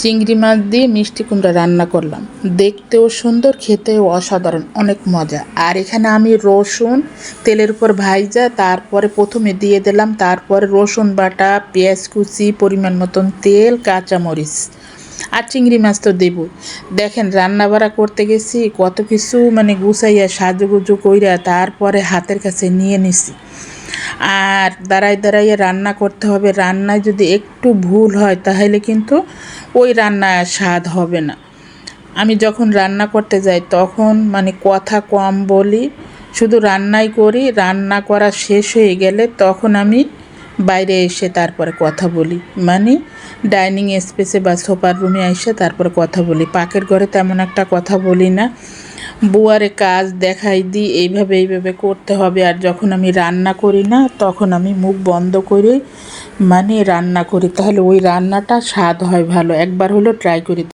চিংড়ি মাছ দিয়ে মিষ্টি কুমড়া রান্না করলাম। দেখতেও সুন্দর, খেতেও অসাধারণ, অনেক মজা। আর এখানে আমি রসুন তেলের উপর ভাইজা তারপরে প্রথমে দিয়ে দিলাম, তারপরে রসুন বাটা, পেঁয়াজ কুচি, পরিমাণ মতন তেল, কাঁচামরিচ আর চিংড়ি মাছ তো দেবো। দেখেন রান্না বাড়া করতে গেছি, কত কিছু মানে গুছাইয়া সাজুগুজু কইরা তারপরে হাতের কাছে নিয়ে নিছি। আর দাঁড়ায় দাঁড়াইয়ে রান্না করতে হবে। রান্নায় যদি একটু ভুল হয়, তাহলে কিন্তু ওই রান্না স্বাদ হবে না। আমি যখন রান্না করতে যাই, তখন মানে কথা কম বলি, শুধু রান্নাই করি, রান্না করা শেষ হয়ে গেলে তখন আমি বাইরে এসে তারপরে কথা বলি। মানে ডাইনিং স্পেসে বা সোফার রুমে এসে তারপরে কথা বলি। পাকের ঘরে তেমন একটা কথা বলি না। বুয়ারে কাজ দেখাই দিই এইভাবে এইভাবে করতে হবে। আর যখন আমি রান্না করি না, তখন আমি মুখ বন্ধ করে মানে রান্না করি। তাহলে ওই রান্নাটা স্বাদ হয় ভালো। একবার হলো ট্রাই করি।